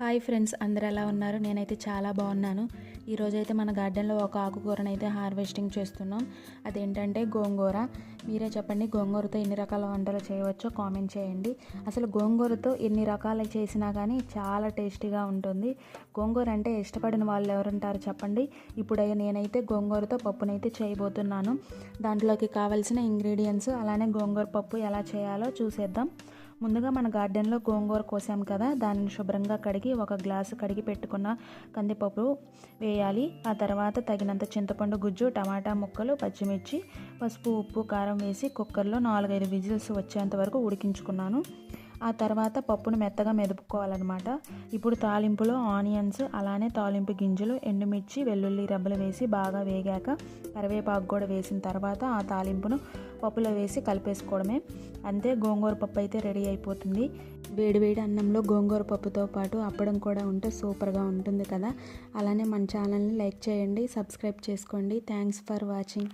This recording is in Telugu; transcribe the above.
హాయ్ ఫ్రెండ్స్ అందరు ఎలా ఉన్నారు? నేనైతే చాలా బాగున్నాను. ఈరోజైతే మన గార్డెన్లో ఒక ఆకుకూరను అయితే హార్వెస్టింగ్ చేస్తున్నాం. అదేంటంటే గోంగూర. మీరే చెప్పండి గోంగూరతో ఎన్ని రకాల వంటలు చేయవచ్చో కామెంట్ చేయండి. అసలు గోంగూరతో ఎన్ని రకాలు చేసినా కానీ చాలా టేస్టీగా ఉంటుంది. గోంగూర అంటే ఇష్టపడిన వాళ్ళు ఎవరుంటారు చెప్పండి. ఇప్పుడు నేనైతే గోంగూరతో పప్పునైతే చేయబోతున్నాను. దాంట్లోకి కావాల్సిన ఇంగ్రీడియంట్స్ అలానే గోంగూర పప్పు ఎలా చేయాలో చూసేద్దాం. ముందుగా మన గార్డెన్లో గోంగూర కోసాం కదా దానిని శుభ్రంగా కడిగి ఒక గ్లాసు కడిగి పెట్టుకున్న కందిపప్పు వేయాలి. ఆ తర్వాత తగినంత చింతపండు గుజ్జు టమాటా ముక్కలు పచ్చిమిర్చి పసుపు ఉప్పు కారం వేసి కుక్కర్లో నాలుగైదు విజిల్స్ వచ్చేంత వరకు ఉడికించుకున్నాను. ఆ తర్వాత పప్పును మెత్తగా మెదుపుకోవాలన్నమాట. ఇప్పుడు తాలింపులో ఆనియన్స్ అలానే తాలింపు గింజలు ఎండుమిర్చి వెల్లుల్లి రబ్బలు వేసి బాగా వేగాక కరివేపాకు కూడా వేసిన తర్వాత ఆ తాలింపును పప్పులో వేసి కలిపేసుకోవడమే. అంతే గోంగూర పప్పు అయితే రెడీ అయిపోతుంది. వేడివేడి అన్నంలో గోంగూర పప్పుతో పాటు అప్పడం కూడా ఉంటే సూపర్గా ఉంటుంది కదా. అలానే మన ఛానల్ని లైక్ చేయండి సబ్స్క్రైబ్ చేసుకోండి. Thanks for watching.